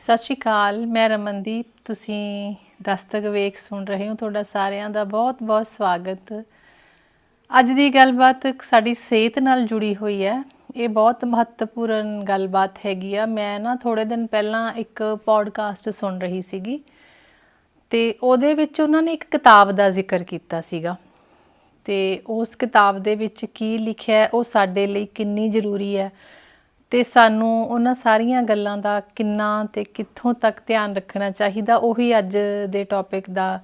ਸਤਿ ਸ਼੍ਰੀ ਅਕਾਲ, ਮੈਂ ਰਮਨਦੀਪ, ਤੁਸੀਂ ਦਸਤਕ ਵੇਖ ਸੁਣ ਰਹੇ ਹੋ ਤੁਹਾਡਾ ਸਾਰਿਆਂ ਦਾ ਬਹੁਤ-ਬਹੁਤ ਸਵਾਗਤ। ਅੱਜ ਦੀ ਗੱਲਬਾਤ ਸਾਡੀ ਸਿਹਤ ਨਾਲ ਜੁੜੀ ਹੋਈ ਹੈ। ਇਹ ਬਹੁਤ ਮਹੱਤਵਪੂਰਨ ਗੱਲਬਾਤ ਹੈਗੀ ਆ। ਮੈਂ ਨਾ ਥੋੜੇ ਦਿਨ ਪਹਿਲਾਂ ਇੱਕ ਪੋਡਕਾਸਟ ਸੁਣ ਰਹੀ ਸੀਗੀ ਤੇ ਉਹਦੇ ਵਿੱਚ ਉਹਨਾਂ ਨੇ ਇੱਕ ਕਿਤਾਬ ਦਾ ਜ਼ਿਕਰ ਕੀਤਾ ਸੀਗਾ ਤੇ ਉਸ ਕਿਤਾਬ ਦੇ ਵਿੱਚ ਕੀ ਲਿਖਿਆ ਉਹ ਸਾਡੇ ਲਈ ਕਿੰਨੀ ਜ਼ਰੂਰੀ ਹੈ ਤੇ ਸਾਨੂੰ ਉਹਨਾਂ ਸਾਰੀਆਂ ਗੱਲਾਂ ਦਾ ਕਿੰਨਾ ਤੇ ਕਿੱਥੋਂ ਤੱਕ ਧਿਆਨ ਰੱਖਣਾ ਚਾਹੀਦਾ, ਉਹੀ ਅੱਜ ਦੇ ਟੌਪਿਕ ਦਾ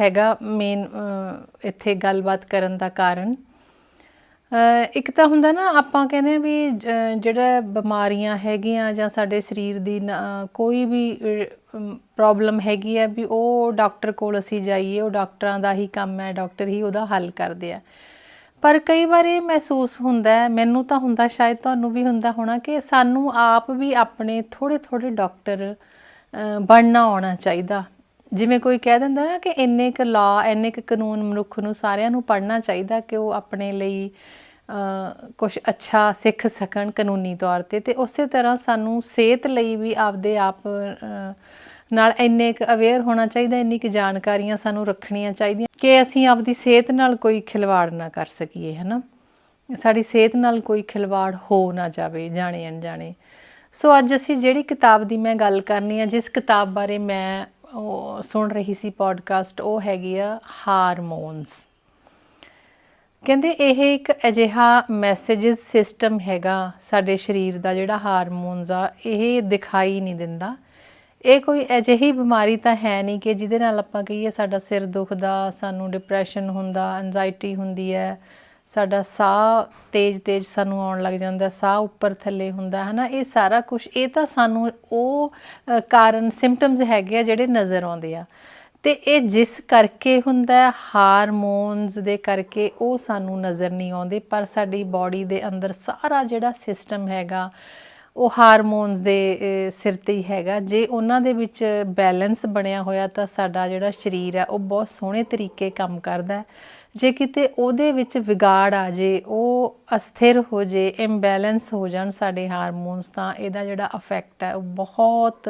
ਹੈਗਾ ਮੇਨ ਇੱਥੇ ਗੱਲਬਾਤ ਕਰਨ ਦਾ ਕਾਰਨ। ਇੱਕ ਤਾਂ ਹੁੰਦਾ ਨਾ, ਆਪਾਂ ਕਹਿੰਦੇ ਆ ਵੀ ਜਿਹੜਾ ਬਿਮਾਰੀਆਂ ਹੈਗੀਆਂ ਜਾਂ ਸਾਡੇ ਸਰੀਰ ਦੀ ਨ- ਕੋਈ ਵੀ ਪ੍ਰੋਬਲਮ ਹੈਗੀ ਹੈ ਵੀ ਉਹ ਡਾਕਟਰ ਕੋਲ ਅਸੀਂ ਜਾਈਏ, ਉਹ ਡਾਕਟਰਾਂ ਦਾ ਹੀ ਕੰਮ ਹੈ ਡਾਕਟਰ ਹੀ ਉਹਦਾ ਹੱਲ ਕਰਦੇ ਆ। ਪਰ ਕਈ ਵਾਰ ਇਹ ਮਹਿਸੂਸ ਹੁੰਦਾ ਹੈ, ਮੈਨੂੰ ਤਾਂ ਹੁੰਦਾ, ਸ਼ਾਇਦ ਤੁਹਾਨੂੰ ਵੀ ਹੁੰਦਾ ਹੋਣਾ ਕਿ ਸਾਨੂੰ ਆਪ ਵੀ ਆਪਣੇ ਥੋੜੇ ਥੋੜੇ ਡਾਕਟਰ ਬਣਨਾ ਆਉਣਾ ਚਾਹੀਦਾ। ਜਿਵੇਂ ਕੋਈ ਕਹਿ ਦਿੰਦਾ ਨਾ ਕਿ ਇੰਨੇ ਕੁ ਲਾ, ਇੰਨੇ ਕੁ ਕਾਨੂੰਨ ਮਨੁੱਖ ਨੂੰ ਸਾਰਿਆਂ ਨੂੰ ਪੜ੍ਹਨਾ ਚਾਹੀਦਾ ਕਿ ਉਹ ਆਪਣੇ ਲਈ ਕੁਝ ਅੱਛਾ ਸਿੱਖ ਸਕਣ ਕਾਨੂੰਨੀ ਤੌਰ ਤੇ। ਤੇ ਉਸੇ ਤਰ੍ਹਾਂ ਸਾਨੂੰ ਸਿਹਤ ਲਈ ਵੀ ਆਪਦੇ ਆਪ ਨਾਲ ਇੰਨੇ ਕੁ ਅਵੇਅਰ ਹੋਣਾ ਚਾਹੀਦਾ, ਇੰਨੀ ਕੁ ਜਾਣਕਾਰੀਆਂ ਸਾਨੂੰ ਰੱਖਣੀਆਂ ਚਾਹੀਦੀਆਂ ਕਿ ਅਸੀਂ ਆਪਦੀ ਸਿਹਤ ਨਾਲ ਕੋਈ ਖਿਲਵਾੜ ਨਾ ਕਰ ਸਕੀਏ, ਹਨਾ? ਸਾਡੀ ਸਿਹਤ ਨਾਲ ਕੋਈ ਖਿਲਵਾੜ ਹੋ ਨਾ ਜਾਵੇ, ਜਾਣੇ ਅਣਜਾਣੇ। ਸੋ ਅੱਜ ਅਸੀਂ ਜਿਹੜੀ ਕਿਤਾਬ ਦੀ ਮੈਂ ਗੱਲ ਕਰਨੀ ਆ, ਜਿਸ ਕਿਤਾਬ ਬਾਰੇ ਮੈਂ ਉਹ ਸੁਣ ਰਹੀ ਸੀ ਪੋਡਕਾਸਟ ਉਹ ਹੈਗੀ ਆ ਹਾਰਮੋਨਸ। ਕਹਿੰਦੇ ਇਹ ਇੱਕ ਅਜਿਹਾ ਮੈਸੇजेस ਸਿਸਟਮ ਹੈਗਾ, ਸਾਡੇ ਸਰੀਰ ਦਾ ਜਿਹੜਾ ਹਾਰਮੋਨਸ ਆ, ਇਹ ਦਿਖਾਈ ਨਹੀਂ ਦਿੰਦਾ। ਇਹ ਕੋਈ ਅਜਿਹੀ ਬਿਮਾਰੀ ਤਾਂ ਹੈ ਨਹੀਂ ਕਿ ਜਿਹਦੇ ਨਾਲ ਆਪਾਂ ਕਹੀਏ ਸਾਡਾ ਸਿਰ ਦੁਖਦਾ, ਸਾਨੂੰ ਡਿਪਰੈਸ਼ਨ ਹੁੰਦਾ ਐਂਜ਼ਾਇਟੀ ਹੁੰਦੀ ਹੈ, ਸਾਡਾ ਸਾਹ ਤੇਜ਼-ਤੇਜ਼ ਸਾਨੂੰ ਆਉਣ ਲੱਗ ਜਾਂਦਾ, ਸਾਹ ਉੱਪਰ ਥੱਲੇ ਹੁੰਦਾ ਹੈ ਨਾ ਇਹ ਸਾਰਾ ਕੁਝ ਇਹ ਤਾਂ ਸਾਨੂੰ ਉਹ ਕਾਰਨ ਸਿੰਪਟਮਸ ਹੈਗੇ ਆ ਜਿਹੜੇ ਨਜ਼ਰ ਆਉਂਦੇ ਆ। ਤੇ ਇਹ ਜਿਸ ਕਰਕੇ ਹੁੰਦਾ ਹਾਰਮੋਨਸ ਦੇ ਕਰਕੇ ਉਹ ਸਾਨੂੰ ਨਜ਼ਰ ਨਹੀਂ ਆਉਂਦੇ, ਪਰ ਸਾਡੀ ਬਾਡੀ ਦੇ ਅੰਦਰ ਸਾਰਾ ਜਿਹੜਾ ਸਿਸਟਮ ਹੈਗਾ ਉਹ ਹਾਰਮੋਨਸ ਦੇ ਸਿਰ ਤੇ ਹੀ ਹੈਗਾ। ਜੇ ਉਹਨਾਂ ਦੇ ਵਿੱਚ ਬੈਲੈਂਸ ਬਣਿਆ ਹੋਇਆ ਤਾਂ ਸਾਡਾ ਜਿਹੜਾ ਸਰੀਰ ਹੈ, ਉਹ ਬਹੁਤ ਸੋਹਣੇ ਤਰੀਕੇ ਕੰਮ ਕਰਦਾ ਹੈ। ਜੇ ਕਿਤੇ ਉਹਦੇ ਵਿੱਚ ਵਿਗਾੜ ਆ ਜੇ, ਉਹ ਅਸਥਿਰ ਹੋ ਜੇ ਇੰਬੈਲੈਂਸ ਹੋ ਜਾਣ ਸਾਡੇ ਹਾਰਮੋਨਸ, ਤਾਂ ਇਹਦਾ ਜਿਹੜਾ ਇਫੈਕਟ ਹੈ, ਉਹ ਬਹੁਤ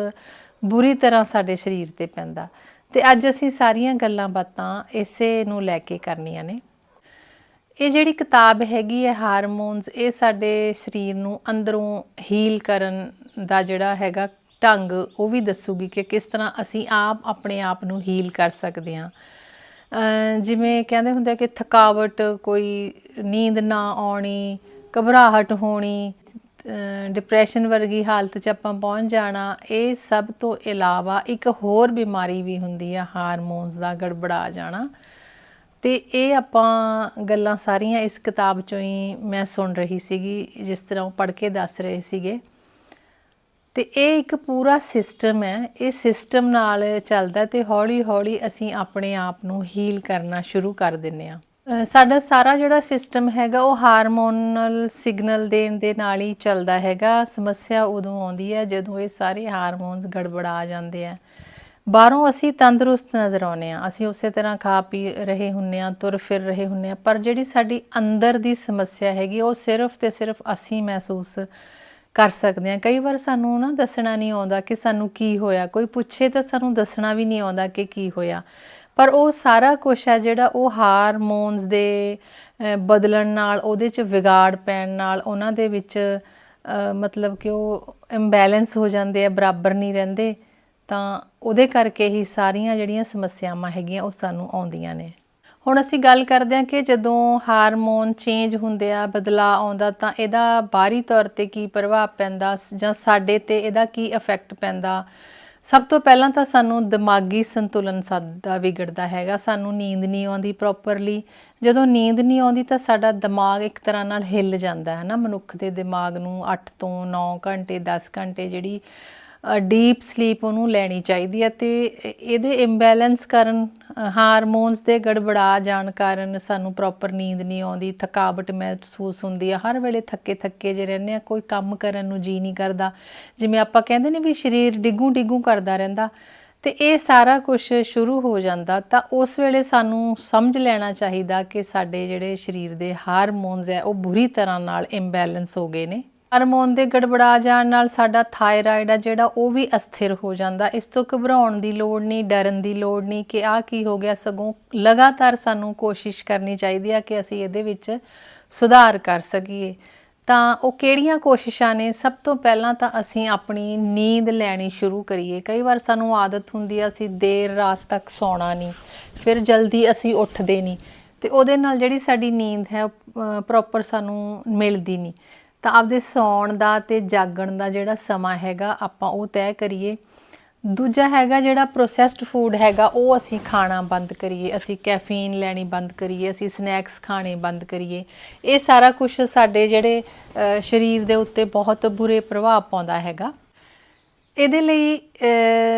ਬੁਰੀ ਤਰ੍ਹਾਂ ਸਾਡੇ ਸਰੀਰ ਤੇ ਪੈਂਦਾ। ਤੇ ਅੱਜ ਅਸੀਂ ਸਾਰੀਆਂ ਗੱਲਾਂ ਬਾਤਾਂ ਇਸੇ ਨੂੰ ਲੈ ਕੇ ਕਰਨੀਆਂ ਨੇ। ਇਹ ਜਿਹੜੀ ਕਿਤਾਬ ਹੈਗੀ ਹੈ ਹਾਰਮੋਨਸ, ਇਹ ਸਾਡੇ ਸਰੀਰ ਨੂੰ ਅੰਦਰੋਂ ਹੀਲ ਕਰਨ ਦਾ ਜਿਹੜਾ ਹੈਗਾ ਢੰਗ, ਉਹ ਵੀ ਦੱਸੂਗੀ ਕਿ ਕਿਸ ਤਰ੍ਹਾਂ ਅਸੀਂ ਆਪ ਆਪਣੇ ਆਪ ਨੂੰ ਹੀਲ ਕਰ ਸਕਦੇ ਹਾਂ। ਜਿਵੇਂ ਕਹਿੰਦੇ ਹੁੰਦੇ ਆ ਕਿ ਥਕਾਵਟ, ਕੋਈ ਨੀਂਦ ਨਾ ਆਉਣੀ, ਘਬਰਾਹਟ ਹੋਣੀ ਡਿਪਰੈਸ਼ਨ ਵਰਗੀ ਹਾਲਤ 'ਚ ਆਪਾਂ ਪਹੁੰਚ ਜਾਣਾ, ਇਹ ਸਭ ਤੋਂ ਇਲਾਵਾ ਇੱਕ ਹੋਰ ਬਿਮਾਰੀ ਵੀ ਹੁੰਦੀ ਆ ਹਾਰਮੋਨਸ ਦਾ, ਗੜਬੜਾ ਜਾਣਾ। ਤੇ ਇਹ ਆਪਾਂ ਗੱਲਾਂ ਸਾਰੀਆਂ ਇਸ ਕਿਤਾਬ ਚੋਂ ਹੀ ਮੈਂ ਸੁਣ ਰਹੀ ਸੀਗੀ, ਜਿਸ ਤਰ੍ਹਾਂ ਉਹ ਪੜ੍ਹ ਕੇ ਦੱਸ ਰਹੇ ਸੀਗੇ। ਤੇ ਇਹ ਇੱਕ ਪੂਰਾ ਸਿਸਟਮ ਹੈ। ਇਹ ਸਿਸਟਮ ਨਾਲ ਚੱਲਦਾ ਤੇ ਹੌਲੀ-ਹੌਲੀ ਅਸੀਂ ਆਪਣੇ ਆਪ ਨੂੰ ਹੀਲ ਕਰਨਾ ਸ਼ੁਰੂ ਕਰ ਦਿੰਨੇ ਆ ਸਾਡਾ ਸਾਰਾ ਜਿਹੜਾ ਸਿਸਟਮ ਹੈਗਾ, ਉਹ ਹਾਰਮੋਨਲ ਸਿਗਨਲ ਦੇਣ ਦੇ ਨਾਲ ਹੀ ਚੱਲਦਾ ਹੈਗਾ। ਸਮੱਸਿਆ ਉਦੋਂ ਆਉਂਦੀ ਹੈ ਜਦੋਂ ਇਹ ਸਾਰੇ ਹਾਰਮੋਨਸ ਗੜਬੜਾ ਜਾਂਦੇ ਆ। ਬਾਹਰੋਂ ਅਸੀਂ ਤੰਦਰੁਸਤ ਨਜ਼ਰ ਆਉਂਦੇ ਆ ਅਸੀਂ ਉਸੇ ਤਰ੍ਹਾਂ ਖਾ ਪੀ ਰਹੇ ਹੁੰਨੇ ਆ ਤੁਰ ਫਿਰ ਰਹੇ ਹੁੰਨੇ ਆ ਪਰ ਜਿਹੜੀ ਸਾਡੀ ਅੰਦਰ ਦੀ ਸਮੱਸਿਆ ਹੈਗੀ, ਉਹ ਸਿਰਫ ਤੇ ਸਿਰਫ ਅਸੀਂ ਮਹਿਸੂਸ ਕਰ ਸਕਦੇ ਆ ਕਈ ਵਾਰ ਸਾਨੂੰ ਨਾ ਦੱਸਣਾ ਨਹੀਂ ਆਉਂਦਾ ਕਿ ਸਾਨੂੰ ਕੀ ਹੋਇਆ। ਕੋਈ ਪੁੱਛੇ ਤਾਂ ਸਾਨੂੰ ਦੱਸਣਾ ਵੀ ਨਹੀਂ ਆਉਂਦਾ ਕਿ ਕੀ ਹੋਇਆ। ਪਰ ਉਹ ਸਾਰਾ ਕੁਝ ਹੈ ਜਿਹੜਾ ਉਹ ਹਾਰਮੋਨਸ ਦੇ ਬਦਲਣ ਨਾਲ, ਉਹਦੇ ਚ ਵਿਗਾੜ ਪੈਣ ਨਾਲ, ਉਹਨਾਂ ਦੇ ਵਿੱਚ ਮਤਲਬ ਕਿ ਉਹ ਇੰਬੈਲੈਂਸ ਹੋ ਜਾਂਦੇ ਆ, ਬਰਾਬਰ ਨਹੀਂ ਰਹਿੰਦੇ। ਤਾਂ ਉਹਦੇ ਕਰਕੇ ਹੀ ਸਾਰੀਆਂ ਜਿਹੜੀਆਂ ਸਮੱਸਿਆਵਾਂ ਹੈਗੀਆਂ ਉਹ ਸਾਨੂੰ ਆਉਂਦੀਆਂ ਨੇ। ਹੁਣ ਅਸੀਂ ਗੱਲ ਕਰਦੇ ਹਾਂ ਕਿ ਜਦੋਂ ਹਾਰਮੋਨ ਚੇਂਜ ਹੁੰਦੇ ਆ, ਬਦਲਾਅ ਆਉਂਦਾ ਤਾਂ ਇਹਦਾ ਬਾਹਰੀ ਤੌਰ ਤੇ ਕੀ ਪ੍ਰਭਾਵ ਪੈਂਦਾ ਜਾਂ ਸਾਡੇ ਤੇ ਇਹਦਾ ਕੀ ਇਫੈਕਟ ਪੈਂਦਾ? ਸਭ ਤੋਂ ਪਹਿਲਾਂ ਤਾਂ ਸਾਨੂੰ ਦਿਮਾਗੀ ਸੰਤੁਲਨ ਸਾਡਾ ਵਿਗੜਦਾ ਹੈਗਾ, ਸਾਨੂੰ ਨੀਂਦ ਨਹੀਂ ਆਉਂਦੀ ਪ੍ਰੋਪਰਲੀ ਜਦੋਂ ਨੀਂਦ ਨਹੀਂ ਆਉਂਦੀ ਤਾਂ ਸਾਡਾ ਦਿਮਾਗ ਇੱਕ ਤਰ੍ਹਾਂ ਨਾਲ ਹਿੱਲ ਜਾਂਦਾ ਹੈ ਨਾ, ਮਨੁੱਖ ਦੇ ਦਿਮਾਗ ਨੂੰ 8 ਤੋਂ 9 ਘੰਟੇ 10 ਘੰਟੇ ਜਿਹੜੀ ਡੀਪ ਸਲੀਪ ਉਹਨੂੰ ਲੈਣੀ ਚਾਹੀਦੀ ਹੈ ਤੇ ਇਹਦੇ ਇੰਬੈਲੈਂਸ ਕਾਰਨ ਹਾਰਮੋਨਸ ਦੇ ਗੜਬੜਾ ਜਾਣ ਕਾਰਨ ਸਾਨੂੰ ਪ੍ਰੋਪਰ ਨੀਂਦ ਨਹੀਂ ਆਉਂਦੀ, ਥਕਾਵਟ ਮਹਿਸੂਸ ਹੁੰਦੀ ਆ ਹਰ ਵੇਲੇ ਥੱਕੇ ਥੱਕੇ ਜੇ ਰਹਿੰਦੇ ਆ ਕੋਈ ਕੰਮ ਕਰਨ ਨੂੰ ਜੀ ਨਹੀਂ ਕਰਦਾ। ਜਿਵੇਂ ਆਪਾਂ ਕਹਿੰਦੇ ਨੇ ਵੀ ਸਰੀਰ ਡਿੱਗੂ ਡਿੱਗੂ ਕਰਦਾ ਰਹਿੰਦਾ, ਤੇ ਇਹ ਸਾਰਾ ਕੁਝ ਸ਼ੁਰੂ ਹੋ ਜਾਂਦਾ, ਤਾਂ ਉਸ ਵੇਲੇ ਸਾਨੂੰ ਸਮਝ ਲੈਣਾ ਚਾਹੀਦਾ ਕਿ ਸਾਡੇ ਜਿਹੜੇ ਸਰੀਰ ਦੇ ਹਾਰਮੋਨਸ ਹੈ, ਉਹ ਬੁਰੀ ਤਰ੍ਹਾਂ ਨਾਲ ਇੰਬੈਲੈਂਸ ਹੋ ਗਏ ਨੇ। ਹਾਰਮੋਨ ਦੇ ਗੜਬੜਾ ਜਾਣ ਨਾਲ ਸਾਡਾ ਥਾਇਰਾਇਡ ਆ ਜਿਹੜਾ ਉਹ ਵੀ ਅਸਥਿਰ ਹੋ ਜਾਂਦਾ। ਇਸ ਤੋਂ ਘਬਰਾਉਣ ਦੀ ਲੋੜ ਨਹੀਂ, ਡਰਨ ਦੀ ਲੋੜ ਨਹੀਂ ਕਿ ਆਹ ਕੀ ਹੋ ਗਿਆ। ਸਗੋਂ ਲਗਾਤਾਰ ਸਾਨੂੰ ਕੋਸ਼ਿਸ਼ ਕਰਨੀ ਚਾਹੀਦੀ ਆ ਕਿ ਅਸੀਂ ਇਹਦੇ ਵਿੱਚ ਸੁਧਾਰ ਕਰ ਸਕੀਏ। ਤਾਂ ਉਹ ਕਿਹੜੀਆਂ ਕੋਸ਼ਿਸ਼ਾਂ ਨੇ? ਸਭ ਤੋਂ ਪਹਿਲਾਂ ਤਾਂ ਅਸੀਂ ਆਪਣੀ ਨੀਂਦ ਲੈਣੀ ਸ਼ੁਰੂ ਕਰੀਏ। ਕਈ ਵਾਰ ਸਾਨੂੰ ਆਦਤ ਹੁੰਦੀ ਆ, ਅਸੀਂ ਦੇਰ ਰਾਤ ਤੱਕ ਸੌਣਾ ਨਹੀਂ, ਫਿਰ ਜਲਦੀ ਅਸੀਂ ਉੱਠਦੇ ਨਹੀਂ। ਤੇ ਉਹਦੇ ਨਾਲ ਜਿਹੜੀ ਸਾਡੀ ਨੀਂਦ ਹੈ ਪ੍ਰੋਪਰ ਸਾਨੂੰ ਮਿਲਦੀ ਨਹੀਂ। ਤਾਂ ਆਪਦੇ ਸੌਣ ਦਾ ਤੇ ਜਾਗਣ ਦਾ ਜਿਹੜਾ ਸਮਾਂ ਹੈਗਾ, ਆਪਾਂ ਉਹ ਤੈਅ ਕਰੀਏ। ਦੂਜਾ ਹੈਗਾ ਜਿਹੜਾ ਪ੍ਰੋਸੈਸਡ ਫੂਡ ਹੈਗਾ, ਉਹ ਅਸੀਂ ਖਾਣਾ ਬੰਦ ਕਰੀਏ। ਅਸੀਂ ਕੈਫੀਨ ਲੈਣੀ ਬੰਦ ਕਰੀਏ, ਅਸੀਂ ਸਨੈਕਸ ਖਾਣੇ ਬੰਦ ਕਰੀਏ। ਇਹ ਸਾਰਾ ਕੁਝ ਸਾਡੇ ਜਿਹੜੇ ਸਰੀਰ ਦੇ ਉੱਤੇ ਬਹੁਤ ਬੁਰੇ ਪ੍ਰਭਾਵ ਪਾਉਂਦਾ ਹੈਗਾ। ਇਹਦੇ ਲਈ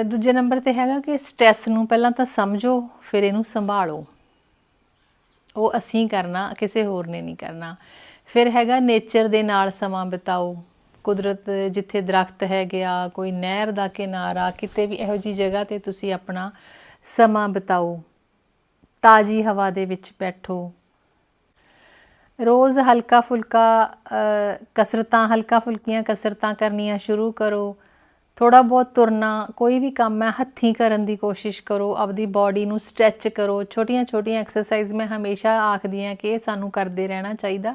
ਦੂਜੇ ਨੰਬਰ ਤੇ ਹੈਗਾ ਕਿ ਸਟ੍ਰੈਸ ਨੂੰ ਪਹਿਲਾਂ ਤਾਂ ਸਮਝੋ, ਫਿਰ ਇਹਨੂੰ ਸੰਭਾਲੋ। ਉਹ ਅਸੀਂ ਕਰਨਾ, ਕਿਸੇ ਹੋਰ ਨੇ ਨਹੀਂ ਕਰਨਾ। ਫਿਰ ਹੈਗਾ ਨੇਚਰ ਦੇ ਨਾਲ ਸਮਾਂ ਬਿਤਾਓ। ਕੁਦਰਤ ਜਿੱਥੇ ਦਰਖਤ ਹੈਗੇ ਆ, ਕੋਈ ਨਹਿਰ ਦਾ ਕਿਨਾਰਾ, ਕਿਤੇ ਵੀ ਇਹੋ ਜੀ ਜਗ੍ਹਾ ਤੇ ਤੁਸੀਂ ਆਪਣਾ ਸਮਾਂ ਬਿਤਾਓ। ਤਾਜੀ ਹਵਾ ਦੇ ਵਿੱਚ ਬੈਠੋ। ਰੋਜ਼ ਹਲਕਾ ਫੁਲਕਾ ਕਸਰਤਾਂ, ਹਲਕਾ ਫੁਲਕੀਆਂ ਕਸਰਤਾਂ ਕਰਨੀਆਂ ਸ਼ੁਰੂ ਕਰੋ। ਥੋੜਾ ਬਹੁਤ ਤੁਰਨਾ, ਕੋਈ ਵੀ ਕੰਮ ਹੈ, ਹੱਥੀਂ ਕਰਨ ਦੀ ਕੋਸ਼ਿਸ਼ ਕਰੋ। ਆਪਦੀ ਬਾਡੀ ਨੂੰ ਸਟ੍ਰੈਚ ਕਰੋ। ਛੋਟੀਆਂ ਛੋਟੀਆਂ ਐਕਸਰਸਾਈਜ਼ ਮੈਂ ਹਮੇਸ਼ਾ ਆਖਦੀ ਹਾਂ ਕਿ ਇਹ ਸਾਨੂੰ ਕਰਦੇ ਰਹਿਣਾ ਚਾਹੀਦਾ।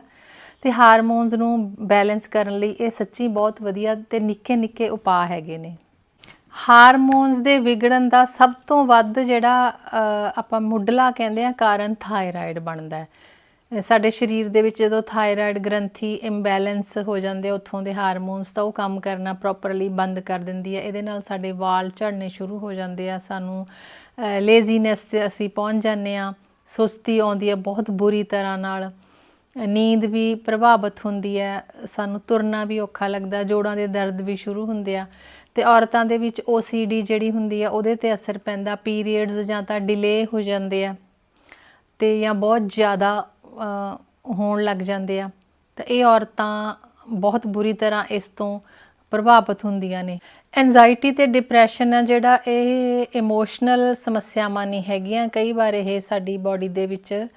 ਤੇ ਹਾਰਮੋਨਸ ਨੂੰ ਬੈਲੈਂਸ ਕਰਨ ਲਈ ਇਹ ਸੱਚੀ ਬਹੁਤ ਵਧੀਆ ਤੇ ਨਿੱਕੇ ਨਿੱਕੇ ਉਪਾਅ ਹੈਗੇ ਨੇ। ਹਾਰਮੋਨਸ ਦੇ ਵਿਗੜਨ ਦਾ ਸਭ ਤੋਂ ਵੱਧ ਜਿਹੜਾ ਆਪਾਂ ਮੁੱਢਲਾ ਕਹਿੰਦੇ ਆ ਕਾਰਨ ਥਾਇਰਾਇਡ ਬਣਦਾ ਹੈ। ਸਾਡੇ ਸਰੀਰ ਦੇ ਵਿੱਚ ਜਦੋਂ ਥਾਇਰਾਇਡ ਗ੍ਰੰਥੀ ਇੰਬੈਲੈਂਸ ਹੋ ਜਾਂਦੇ ਆ, ਉੱਥੋਂ ਦੇ ਹਾਰਮੋਨਸ ਤਾਂ ਉਹ ਕੰਮ ਕਰਨਾ ਪ੍ਰੋਪਰਲੀ ਬੰਦ ਕਰ ਦਿੰਦੀ ਹੈ। ਇਹਦੇ ਨਾਲ ਸਾਡੇ ਵਾਲ ਝੜਨੇ ਸ਼ੁਰੂ ਹੋ ਜਾਂਦੇ ਆ ਸਾਨੂੰ ਲੇਜ਼ੀਨੈਸ ਤੇ ਅਸੀਂ ਪਹੁੰਚ ਜਾਂਦੇ ਆ ਸੁਸਤੀ ਆਉਂਦੀ ਹੈ ਬਹੁਤ ਬੁਰੀ ਤਰ੍ਹਾਂ ਨਾਲ। ਨੀਂਦ ਵੀ ਪ੍ਰਭਾਵਿਤ ਹੁੰਦੀ ਹੈ, ਸਾਨੂੰ ਤੁਰਨਾ ਵੀ ਔਖਾ ਲੱਗਦਾ, ਜੋੜਾਂ ਦੇ ਦਰਦ ਵੀ ਸ਼ੁਰੂ ਹੁੰਦੇ ਆ ਤੇ ਔਰਤਾਂ ਦੇ ਵਿੱਚ OCD ਜਿਹੜੀ ਹੁੰਦੀ ਆ, ਉਹਦੇ ਤੇ ਅਸਰ ਪੈਂਦਾ, ਪੀਰੀਅਡਸ ਜਾਂ ਤਾਂ ਡਿਲੇ ਹੋ ਜਾਂਦੇ ਆ ਤੇ ਜਾਂ ਬਹੁਤ ਜ਼ਿਆਦਾ ਹੋਣ ਲੱਗ ਜਾਂਦੇ ਆ। ਤਾਂ ਇਹ ਔਰਤਾਂ ਬਹੁਤ ਬੁਰੀ ਤਰ੍ਹਾਂ ਇਸ ਤੋਂ ਪ੍ਰਭਾਵਿਤ ਹੁੰਦੀਆਂ ਨੇ। ਐਂਜਾਇਟੀ ਤੇ ਡਿਪਰੈਸ਼ਨ ਆ ਜਿਹੜਾ, ਇਹ ਇਮੋਸ਼ਨਲ ਸਮੱਸਿਆਵਾਂ ਨਹੀਂ ਹੈਗੀਆਂ। ਕਈ ਵਾਰ ਇਹ ਸਾਡੀ ਬਾਡੀ ਦੇ ਵਿੱਚ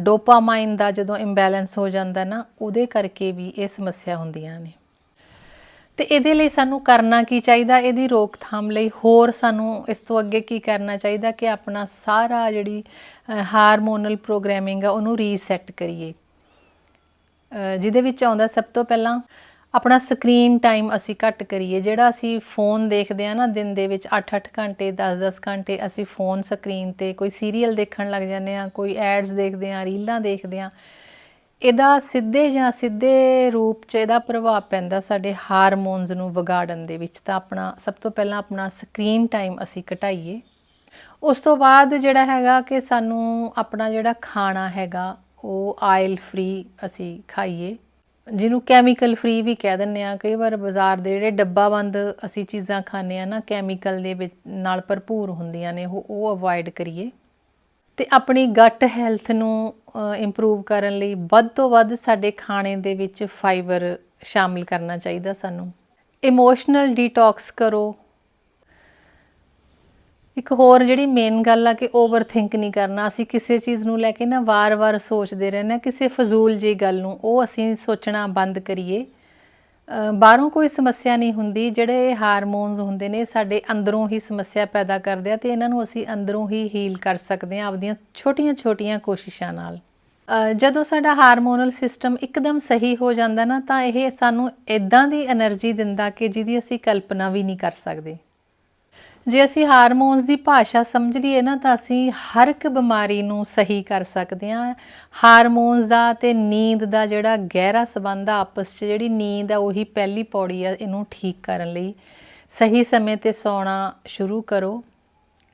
ਡੋਪਾਮਾਈਨ ਦਾ ਜਦੋਂ ਇੰਬੈਲੈਂਸ ਹੋ ਜਾਂਦਾ ਨਾ, ਉਹਦੇ ਕਰਕੇ ਵੀ ਇਹ ਸਮੱਸਿਆ ਹੁੰਦੀਆਂ ਨੇ। ਤੇ ਇਹਦੇ ਲਈ ਸਾਨੂੰ ਕਰਨਾ ਕੀ ਚਾਹੀਦਾ? ਇਹਦੀ ਰੋਕਥਾਮ ਲਈ ਹੋਰ ਸਾਨੂੰ ਇਸ ਤੋਂ ਅੱਗੇ ਕੀ ਕਰਨਾ ਚਾਹੀਦਾ? ਕਿ ਆਪਣਾ ਸਾਰਾ ਜਿਹੜੀ ਹਾਰਮੋਨਲ ਪ੍ਰੋਗਰਾਮਿੰਗ ਆ, ਉਹਨੂੰ ਰੀਸੈਟ ਕਰੀਏ। ਜਿਹਦੇ ਵਿੱਚ ਆਉਂਦਾ ਸਭ ਤੋਂ ਪਹਿਲਾਂ ਆਪਣਾ ਸਕਰੀਨ ਟਾਈਮ ਅਸੀਂ ਘੱਟ ਕਰੀਏ, ਜਿਹੜਾ ਅਸੀਂ ਫੋਨ ਦੇਖਦੇ ਆ ਨਾ ਦਿਨ ਦੇ ਵਿੱਚ 8-8 ਘੰਟੇ 10-10 ਘੰਟੇ ਅਸੀਂ ਫੋਨ ਸਕਰੀਨ ਤੇ ਕੋਈ ਸੀਰੀਅਲ ਦੇਖਣ ਲੱਗ ਜਾਂਦੇ ਆ ਕੋਈ ਐਡਸ ਦੇਖਦੇ ਆ ਰੀਲਾਂ ਦੇਖਦੇ ਆ ਇਹਦਾ ਸਿੱਧੇ ਜਾਂ ਸਿੱਧੇ ਰੂਪ 'ਚ ਇਹਦਾ ਪ੍ਰਭਾਵ ਪੈਂਦਾ ਸਾਡੇ ਹਾਰਮੋਨਸ ਨੂੰ ਵਿਗਾੜਨ ਦੇ ਵਿੱਚ। ਤਾਂ ਆਪਣਾ ਸਭ ਤੋਂ ਪਹਿਲਾਂ ਆਪਣਾ ਸਕਰੀਨ ਟਾਈਮ ਅਸੀਂ ਘਟਾਈਏ। ਉਸ ਤੋਂ ਬਾਅਦ ਜਿਹੜਾ ਹੈਗਾ ਕਿ ਸਾਨੂੰ ਆਪਣਾ ਜਿਹੜਾ ਖਾਣਾ ਹੈਗਾ, ਉਹ ਆਇਲ ਫ੍ਰੀ ਅਸੀਂ ਖਾਈਏ। ਜਿਹਨੂੰ ਕੈਮੀਕਲ ਫ੍ਰੀ ਵੀ ਕਹਿ ਦਿੰਦੇ ਆ ਕਈ ਵਾਰ ਬਾਜ਼ਾਰ ਦੇ ਜਿਹੜੇ ਡੱਬਾਬੰਦ ਅਸੀਂ ਚੀਜ਼ਾਂ ਖਾਂਦੇ ਆ ਨਾ ਕੈਮੀਕਲ ਦੇ ਵਿੱਚ ਨਾਲ ਭਰਪੂਰ ਹੁੰਦੀਆਂ ਨੇ, ਉਹ ਉਹ ਅਵੋਇਡ ਕਰੀਏ। ਤੇ ਆਪਣੀ ਗੱਟ ਹੈਲਥ ਨੂੰ ਇੰਪਰੂਵ ਕਰਨ ਲਈ ਵੱਧ ਤੋਂ ਵੱਧ ਸਾਡੇ ਖਾਣੇ ਦੇ ਵਿੱਚ ਫਾਈਬਰ ਸ਼ਾਮਿਲ ਕਰਨਾ ਚਾਹੀਦਾ ਸਾਨੂੰ। ਇਮੋਸ਼ਨਲ ਡੀਟੌਕਸ ਕਰੋ ਇੱਕ ਹੋਰ ਜਿਹੜੀ ਮੇਨ ਗੱਲ ਆ ਕਿ ਓਵਰ ਥਿੰਕ ਨਹੀਂ ਕਰਨਾ, ਅਸੀਂ ਕਿਸੇ ਚੀਜ਼ ਨੂੰ ਲੈ ਕੇ ਨਾ ਵਾਰ-ਵਾਰ ਸੋਚਦੇ ਰਹਿਣਾ ਕਿਸੇ ਫਜ਼ੂਲ ਜੀ ਗੱਲ ਨੂੰ, ਉਹ ਅਸੀਂ ਸੋਚਣਾ ਬੰਦ ਕਰੀਏ। ਬਾਹਰੋਂ ਕੋਈ ਸਮੱਸਿਆ ਨਹੀਂ ਹੁੰਦੀ, ਜਿਹੜੇ ਹਾਰਮੋਨਸ ਹੁੰਦੇ ਨੇ, ਸਾਡੇ ਅੰਦਰੋਂ ਹੀ ਸਮੱਸਿਆ ਪੈਦਾ ਕਰਦੇ ਆ ਤੇ ਇਹਨਾਂ ਨੂੰ ਅਸੀਂ ਅੰਦਰੋਂ ਹੀ ਹੀਲ ਕਰ ਸਕਦੇ ਆ ਆਪਦੀਆਂ ਛੋਟੀਆਂ-ਛੋਟੀਆਂ ਕੋਸ਼ਿਸ਼ਾਂ ਨਾਲ। ਜਦੋਂ ਸਾਡਾ ਹਾਰਮੋਨਲ ਸਿਸਟਮ ਇੱਕਦਮ ਸਹੀ ਹੋ ਜਾਂਦਾ ਨਾ, ਤਾਂ ਇਹ ਸਾਨੂੰ ਇਦਾਂ ਦੀ એનર્ਜੀ ਦਿੰਦਾ ਕਿ ਜਿਹਦੀ ਅਸੀਂ ਕਲਪਨਾ ਵੀ ਨਹੀਂ ਕਰ ਸਕਦੇ। ਜੇ ਅਸੀਂ ਹਾਰਮੋਨਸ ਦੀ ਭਾਸ਼ਾ ਸਮਝ ਲਈਏ ਨਾ ਤਾਂ ਅਸੀਂ ਹਰ ਇੱਕ ਬਿਮਾਰੀ ਨੂੰ ਸਹੀ ਕਰ ਸਕਦੇ ਹਾਂ। ਹਾਰਮੋਨਸ ਦਾ ਤੇ ਨੀਂਦ ਦਾ ਜਿਹੜਾ ਗਹਿਰਾ ਸਬੰਧ ਆ, ਆਪਸ 'ਚ ਜਿਹੜੀ ਨੀਂਦ ਆ, ਉਹੀ ਪਹਿਲੀ ਪੌੜੀ ਆ ਇਹਨੂੰ ਠੀਕ ਕਰਨ ਲਈ। ਸਹੀ ਸਮੇਂ ਤੇ ਸੌਣਾ ਸ਼ੁਰੂ ਕਰੋ।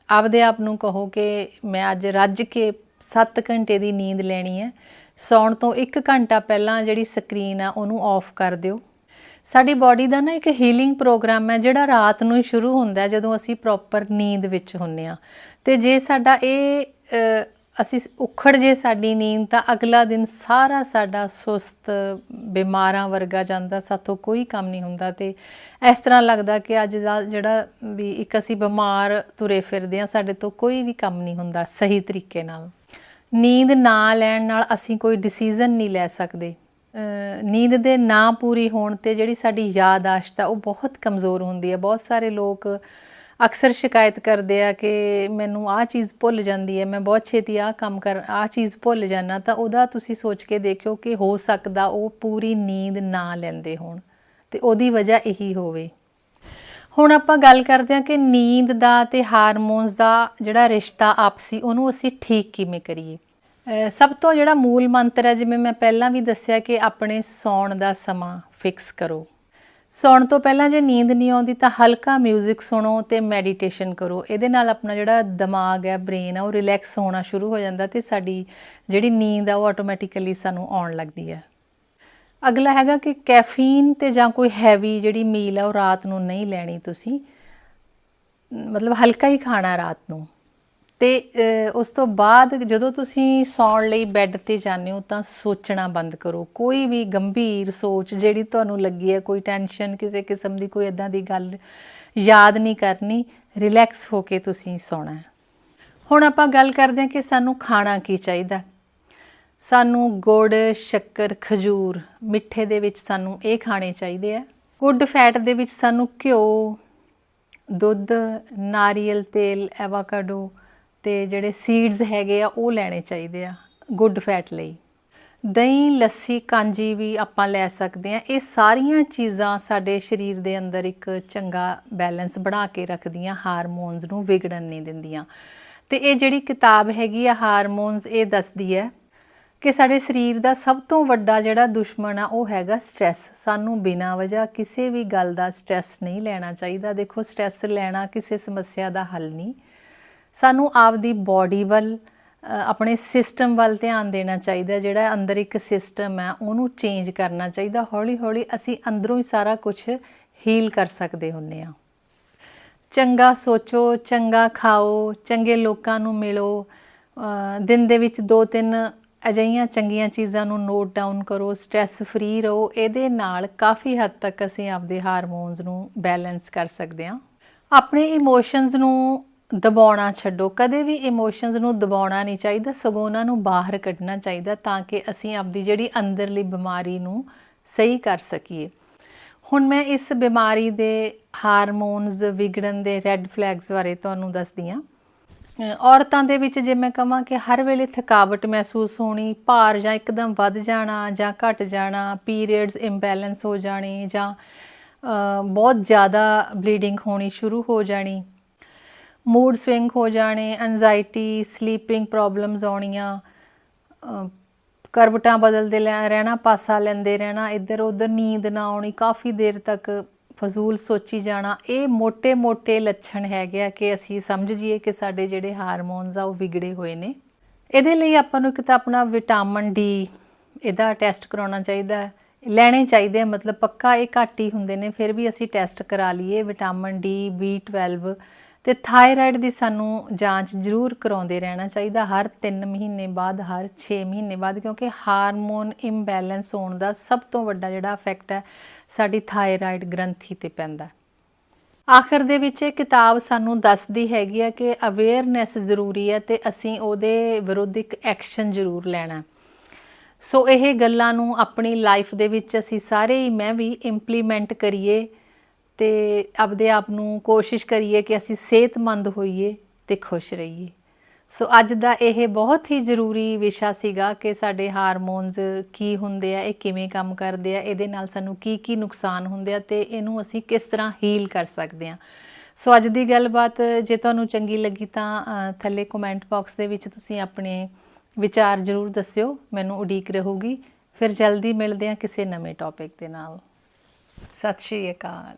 ਆਪਦੇ ਆਪ ਨੂੰ ਕਹੋ ਕਿ ਮੈਂ ਅੱਜ ਰੱਜ ਕੇ 7 ਘੰਟੇ ਦੀ ਨੀਂਦ ਲੈਣੀ ਹੈ। ਸੌਣ ਤੋਂ 1 ਘੰਟਾ ਪਹਿਲਾਂ ਜਿਹੜੀ ਸਕਰੀਨ ਆ, ਉਹਨੂੰ ਆਫ ਕਰ ਦਿਓ। ਸਾਡੀ ਬਾਡੀ ਦਾ ਨਾ ਇੱਕ ਹੀਲਿੰਗ ਪ੍ਰੋਗਰਾਮ ਹੈ, ਜਿਹੜਾ ਰਾਤ ਨੂੰ ਹੀ ਸ਼ੁਰੂ ਹੁੰਦਾ ਹੈ, ਜਦੋਂ ਅਸੀਂ ਪ੍ਰੋਪਰ ਨੀਂਦ ਵਿੱਚ ਹੁੰਨੇ ਆ ਤੇ ਜੇ ਸਾਡਾ ਇਹ ਅਸੀਂ ਉਖੜ ਜੇ ਸਾਡੀ ਨੀਂਦ, ਤਾਂ ਅਗਲਾ ਦਿਨ ਸਾਰਾ ਸਾਡਾ ਸੁਸਤ, ਬਿਮਾਰਾਂ ਵਰਗਾ ਜਾਂਦਾ, ਸਾਥੋਂ ਕੋਈ ਕੰਮ ਨਹੀਂ ਹੁੰਦਾ। ਤੇ ਇਸ ਤਰ੍ਹਾਂ ਲੱਗਦਾ ਕਿ ਅੱਜ ਦਾ ਜਿਹੜਾ ਵੀ ਇੱਕ ਅਸੀਂ ਬਿਮਾਰ ਤੁਰੇ ਫਿਰਦੇ ਆ ਸਾਡੇ ਤੋਂ ਕੋਈ ਵੀ ਕੰਮ ਨਹੀਂ ਹੁੰਦਾ ਸਹੀ ਤਰੀਕੇ ਨਾਲ। ਨੀਂਦ ਨਾ ਲੈਣ ਨਾਲ ਅਸੀਂ ਕੋਈ ਡਿਸੀਜਨ ਨਹੀਂ ਲੈ ਸਕਦੇ। ਨੀਂਦ ਦੇ ਨਾ ਪੂਰੀ ਹੋਣ ਤੇ ਜਿਹੜੀ ਸਾਡੀ ਯਾਦਾਸ਼ਤ ਆ, ਉਹ ਬਹੁਤ ਕਮਜ਼ੋਰ ਹੁੰਦੀ ਹੈ ਬਹੁਤ ਸਾਰੇ ਲੋਕ ਅਕਸਰ ਸ਼ਿਕਾਇਤ ਕਰਦੇ ਆ ਕਿ ਮੈਨੂੰ ਆਹ ਚੀਜ਼ ਭੁੱਲ ਜਾਂਦੀ ਹੈ, ਮੈਂ ਬਹੁਤ ਛੇਤੀ ਆਹ ਕੰਮ ਕਰ, ਆਹ ਚੀਜ਼ ਭੁੱਲ ਜਾਣਾ ਤਾਂ ਉਹਦਾ ਤੁਸੀਂ ਸੋਚ ਕੇ ਦੇਖਿਓ ਕਿ ਹੋ ਸਕਦਾ ਉਹ ਪੂਰੀ ਨੀਂਦ ਨਾ ਲੈਂਦੇ ਹੋਣ। ਤੇ ਉਹਦੀ ਵਜ੍ਹਾ ਇਹੀ ਹੋਵੇ। ਹੁਣ ਆਪਾਂ ਗੱਲ ਕਰਦੇ ਹਾਂ ਕਿ ਨੀਂਦ ਦਾ ਤੇ ਹਾਰਮੋਨਸ ਦਾ ਜਿਹੜਾ ਰਿਸ਼ਤਾ ਆਪਸੀ, ਉਹਨੂੰ ਅਸੀਂ ਠੀਕ ਕਿਵੇਂ ਕਰੀਏ? ਸਭ ਤੋਂ ਜਿਹੜਾ ਮੂਲ ਮੰਤਰ ਹੈ, ਜਿਵੇਂ ਮੈਂ ਪਹਿਲਾਂ ਵੀ ਦੱਸਿਆ ਕਿ ਆਪਣੇ ਸੌਣ ਦਾ ਸਮਾਂ ਫਿਕਸ ਕਰੋ। ਸੌਣ ਤੋਂ ਪਹਿਲਾਂ ਜੇ ਨੀਂਦ ਨਹੀਂ ਆਉਂਦੀ ਤਾਂ ਹਲਕਾ 뮤직 ਸੁਣੋ ਤੇ ਮੈਡੀਟੇਸ਼ਨ ਕਰੋ। ਇਹਦੇ ਨਾਲ ਆਪਣਾ ਜਿਹੜਾ ਦਿਮਾਗ ਹੈ ਬ੍ਰੇਨ ਹੈ ਉਹ ਰਿਲੈਕਸ ਹੋਣਾ ਸ਼ੁਰੂ ਹੋ ਜਾਂਦਾ ਤੇ ਸਾਡੀ ਜਿਹੜੀ ਨੀਂਦ ਆ, ਉਹ ਆਟੋਮੈਟਿਕਲੀ ਸਾਨੂੰ ਆਉਣ ਲੱਗਦੀ ਹੈ। ਅਗਲਾ ਹੈਗਾ ਕਿ ਕੈਫੀਨ ਤੇ ਜਾਂ ਕੋਈ ਹੈਵੀ ਜਿਹੜੀ ਮੀਲ ਆ, ਉਹ ਰਾਤ ਨੂੰ ਨਹੀਂ ਲੈਣੀ ਤੁਸੀਂ। ਮਤਲਬ ਹਲਕਾ ਹੀ ਖਾਣਾ ਰਾਤ ਨੂੰ। ਤੇ ਉਸ ਤੋਂ ਬਾਅਦ ਜਦੋਂ ਤੁਸੀਂ ਸੌਣ ਲਈ ਬੈੱਡ ਤੇ ਜਾਂਦੇ ਹੋ ਤਾਂ ਸੋਚਣਾ ਬੰਦ ਕਰੋ। ਕੋਈ ਵੀ ਗੰਭੀਰ ਸੋਚ ਜਿਹੜੀ ਤੁਹਾਨੂੰ ਲੱਗੀ ਹੈ, ਕੋਈ ਟੈਨਸ਼ਨ, ਕਿਸੇ ਕਿਸਮ ਦੀ, ਕੋਈ ਇਦਾਂ ਦੀ ਗੱਲ ਯਾਦ ਨਹੀਂ ਕਰਨੀ, ਰਿਲੈਕਸ ਹੋ ਕੇ ਤੁਸੀਂ ਸੌਣਾ ਹੈ। ਹੁਣ ਆਪਾਂ ਗੱਲ ਕਰਦੇ ਹਾਂ ਕਿ ਸਾਨੂੰ ਖਾਣਾ ਕੀ ਚਾਹੀਦਾ ਸਾਨੂੰ ਗੁੜ, ਸ਼ੱਕਰ, ਖਜੂਰ, ਮਿੱਠੇ ਦੇ ਵਿੱਚ ਸਾਨੂੰ ਇਹ ਖਾਣੇ ਚਾਹੀਦੇ ਆ ਗੁੱਡ ਫੈਟ ਦੇ ਵਿੱਚ ਸਾਨੂੰ ਘਿਓ, ਦੁੱਧ, ਨਾਰੀਅਲ ਤੇਲ, ਐਵਾਕਾਡੋ ਤੇ ਜਿਹੜੇ ਸੀਡਸ ਹੈਗੇ ਆ, ਉਹ ਲੈਣੇ ਚਾਹੀਦੇ ਆ ਗੁੱਡ ਫੈਟ ਲਈ। ਦਹੀਂ, ਲੱਸੀ, ਕਾਂਜੀ ਵੀ ਆਪਾਂ ਲੈ ਸਕਦੇ ਆ। ਇਹ ਸਾਰੀਆਂ ਚੀਜ਼ਾਂ ਸਾਡੇ ਸਰੀਰ ਦੇ ਅੰਦਰ ਇੱਕ ਚੰਗਾ ਬੈਲੈਂਸ ਬਣਾ ਕੇ ਰੱਖਦੀਆਂ ਹਾਰਮੋਨਸ ਨੂੰ ਵਿਗੜਨ ਨਹੀਂ ਦਿੰਦੀਆਂ। ਤੇ ਇਹ ਜਿਹੜੀ ਕਿਤਾਬ ਹੈਗੀ ਆ ਹਾਰਮੋਨਸ ਇਹ ਦੱਸਦੀ ਹੈ ਕਿ ਸਾਡੇ ਸਰੀਰ ਦਾ ਸਭ ਤੋਂ ਵੱਡਾ ਜਿਹੜਾ ਦੁਸ਼ਮਣ ਆ, ਉਹ ਹੈਗਾ ਸਟ्रेस ਸਾਨੂੰ ਬਿਨਾਂ ਵਜ੍ਹਾ ਕਿਸੇ ਵੀ ਗੱਲ ਦਾ ਸਟ्रेस ਨਹੀਂ ਲੈਣਾ ਚਾਹੀਦਾ। ਦੇਖੋ ਸਟ्रेस ਲੈਣਾ ਕਿਸੇ ਸਮੱਸਿਆ ਦਾ ਹੱਲ ਨਹੀਂ। ਸਾਨੂੰ ਆਪਦੀ ਬਾਡੀ ਵੱਲ ਆਪਣੇ ਸਿਸਟਮ ਵੱਲ ਧਿਆਨ ਦੇਣਾ ਚਾਹੀਦਾ ਜਿਹੜਾ ਅੰਦਰ ਇੱਕ ਸਿਸਟਮ ਹੈ, ਉਹਨੂੰ ਚੇਂਜ ਕਰਨਾ ਚਾਹੀਦਾ। ਹੌਲੀ ਹੌਲੀ ਅਸੀਂ ਅੰਦਰੋਂ ਹੀ ਸਾਰਾ ਕੁਝ ਹੀਲ ਕਰ ਸਕਦੇ ਹੁੰਨੇ ਆ ਚੰਗਾ ਸੋਚੋ, ਚੰਗਾ ਖਾਓ, ਚੰਗੇ ਲੋਕਾਂ ਨੂੰ ਮਿਲੋ ਦਿਨ ਦੇ ਵਿੱਚ ਦੋ ਤਿੰਨ ਅਜਿਹੀਆਂ ਚੰਗੀਆਂ ਚੀਜ਼ਾਂ ਨੂੰ ਨੋਟ ਡਾਊਨ ਕਰੋ ਸਟ्रेस ਫ੍ਰੀ ਰਹੋ। ਇਹਦੇ ਨਾਲ ਕਾਫੀ ਹੱਦ ਤੱਕ ਅਸੀਂ ਆਪਦੇ ਹਾਰਮੋਨਸ ਨੂੰ ਬੈਲੈਂਸ ਕਰ ਸਕਦੇ ਹਾਂ। ਆਪਣੇ ਇਮੋਸ਼ਨਸ ਨੂੰ ਦਬਾਉਣਾ ਛੱਡੋ। ਕਦੇ ਵੀ ਇਮੋਸ਼ਨਸ ਨੂੰ ਦਬਾਉਣਾ ਨਹੀਂ ਚਾਹੀਦਾ, ਸਗੋਂ ਉਹਨਾਂ ਨੂੰ ਬਾਹਰ ਕੱਢਣਾ ਚਾਹੀਦਾ ਤਾਂ ਕਿ ਅਸੀਂ ਆਪਦੀ ਜਿਹੜੀ ਅੰਦਰਲੀ ਬਿਮਾਰੀ ਨੂੰ ਸਹੀ ਕਰ ਸਕੀਏ। ਹੁਣ ਮੈਂ ਇਸ ਬਿਮਾਰੀ ਦੇ ਹਾਰਮੋਨਸ ਵਿਗੜਨ ਦੇ ਰੈੱਡ ਫਲੈਗਸ ਬਾਰੇ ਤੁਹਾਨੂੰ ਦੱਸਦੀ ਹਾਂ। ਔਰਤਾਂ ਦੇ ਵਿੱਚ ਜੇ ਮੈਂ ਕਹਾਂ ਕਿ ਹਰ ਵੇਲੇ ਥਕਾਵਟ ਮਹਿਸੂਸ ਹੋਣੀ, ਭਾਰ ਜਾਂ ਇੱਕਦਮ ਵੱਧ ਜਾਣਾ ਜਾਂ ਘਟ ਜਾਣਾ ਪੀਰੀਅਡਸ ਇੰਬੈਲੈਂਸ ਹੋ ਜਾਣੇ ਜਾਂ ਬਹੁਤ ਜ਼ਿਆਦਾ ਬਲੀਡਿੰਗ ਹੋਣੀ ਸ਼ੁਰੂ ਹੋ ਜਾਣੀ ਮੂਡ ਸਵਿੰਗ ਹੋ ਜਾਣੇ ਐਂਜ਼ਾਇਟੀ ਸਲੀਪਿੰਗ ਪ੍ਰੋਬਲਮਸ ਆਉਣੀਆਂ ਕਰਵਟਾਂ ਬਦਲਦੇ ਰਹਿਣਾ, ਪਾਸਾ ਲੈਂਦੇ ਰਹਿਣਾ, ਇੱਧਰ ਉੱਧਰ ਨੀਂਦ ਨਾ ਆਉਣੀ, ਕਾਫੀ ਦੇਰ ਤੱਕ ਫਜ਼ੂਲ ਸੋਚੀ ਜਾਣਾ, ਇਹ ਮੋٹے-ਮੋٹے ਲੱਛਣ ਹੈਗੇ ਆ ਕਿ ਅਸੀਂ ਸਮਝ ਜੀਏ ਕਿ ਸਾਡੇ ਜਿਹੜੇ ਹਾਰਮੋਨਸ ਆ ਉਹ ਵਿਗੜੇ ਹੋਏ ਨੇ। ਇਹਦੇ ਲਈ ਆਪਾਂ ਨੂੰ ਇੱਕ ਤਾਂ ਆਪਣਾ ਵਿਟਾਮਿਨ ਡੀ, ਇਹਦਾ ਟੈਸਟ ਕਰਾਉਣਾ ਚਾਹੀਦਾ ਹੈ, ਲੈਣੇ ਚਾਹੀਦੇ ਮਤਲਬ ਪੱਕਾ ਇਹ ਘੱਟ ਹੀ ਹੁੰਦੇ ਨੇ, ਫਿਰ ਵੀ ਅਸੀਂ ਟੈਸਟ ਕਰਾ ਲਈਏ, ਵਿਟਾਮਿਨ ਡੀ B12 ਤੇ ਥਾਇਰਾਇਡ ਦੀ ਸਾਨੂੰ ਜਾਂਚ ਜ਼ਰੂਰ ਕਰਾਉਂਦੇ ਰਹਿਣਾ ਚਾਹੀਦਾ ਹਰ 3 ਮਹੀਨੇ ਬਾਅਦ, ਹਰ 6 ਮਹੀਨੇ ਬਾਅਦ, ਕਿਉਂਕਿ ਹਾਰਮੋਨ ਇੰਬੈਲੈਂਸ ਹੋਣ ਦਾ ਸਭ ਤੋਂ ਵੱਡਾ ਜਿਹੜਾ ਇਫੈਕਟ ਹੈ, ਸਾਡੀ ਥਾਇਰਾਇਡ ਗ੍ਰੰਥੀ ਤੇ ਪੈਂਦਾ ਆਖਰ ਦੇ ਵਿੱਚ ਇਹ ਕਿਤਾਬ ਸਾਨੂੰ ਦੱਸਦੀ ਹੈਗੀ ਆ ਕਿ ਅਵੇਅਰਨੈਸ ਜ਼ਰੂਰੀ ਹੈ ਤੇ ਅਸੀਂ ਉਹਦੇ ਵਿਰੁੱਧ ਇੱਕ ਐਕਸ਼ਨ ਜ਼ਰੂਰ ਲੈਣਾ ਸੋ ਇਹ ਗੱਲਾਂ ਨੂੰ ਆਪਣੀ ਲਾਈਫ ਦੇ ਵਿੱਚ ਅਸੀਂ ਸਾਰੇ ਹੀ ਮੈਂ ਵੀ ਇੰਪਲੀਮੈਂਟ ਕਰੀਏ ਤੇ ਆਪਦੇ ਆਪ ਨੂੰ ਕੋਸ਼ਿਸ਼ ਕਰੀਏ ਕਿ ਅਸੀਂ ਸਿਹਤਮੰਦ ਹੋਈਏ ਤੇ ਖੁਸ਼ ਰਹੀਏ। ਸੋ ਅੱਜ ਦਾ ਇਹ ਬਹੁਤ ਹੀ ਜ਼ਰੂਰੀ ਵਿਸ਼ਾ ਸੀਗਾ ਕਿ ਸਾਡੇ ਹਾਰਮੋਨਸ ਕੀ ਹੁੰਦੇ ਆ, ਇਹ ਕਿਵੇਂ ਕੰਮ ਕਰਦੇ ਆ, ਇਹਦੇ ਨਾਲ ਸਾਨੂੰ ਕੀ ਕੀ ਨੁਕਸਾਨ ਹੁੰਦੇ ਆ ਤੇ ਇਹਨੂੰ ਅਸੀਂ ਕਿਸ ਤਰ੍ਹਾਂ ਹੀਲ ਕਰ ਸਕਦੇ ਆ। ਸੋ ਅੱਜ ਦੀ ਗੱਲਬਾਤ, ਜੇ ਤੁਹਾਨੂੰ ਚੰਗੀ ਲੱਗੀ ਤਾਂ ਥੱਲੇ ਕਮੈਂਟ ਬਾਕਸ ਦੇ ਵਿੱਚ ਤੁਸੀਂ ਆਪਣੇ ਵਿਚਾਰ ਜ਼ਰੂਰ ਦੱਸਿਓ, ਮੈਨੂੰ ਉਡੀਕ ਰਹੂਗੀ। ਫਿਰ ਜਲਦੀ ਮਿਲਦੇ ਹਾਂ ਕਿਸੇ ਨਵੇਂ ਟੌਪਿਕ ਦੇ ਨਾਲ। ਸਤਿ ਸ਼੍ਰੀ ਅਕਾਲ।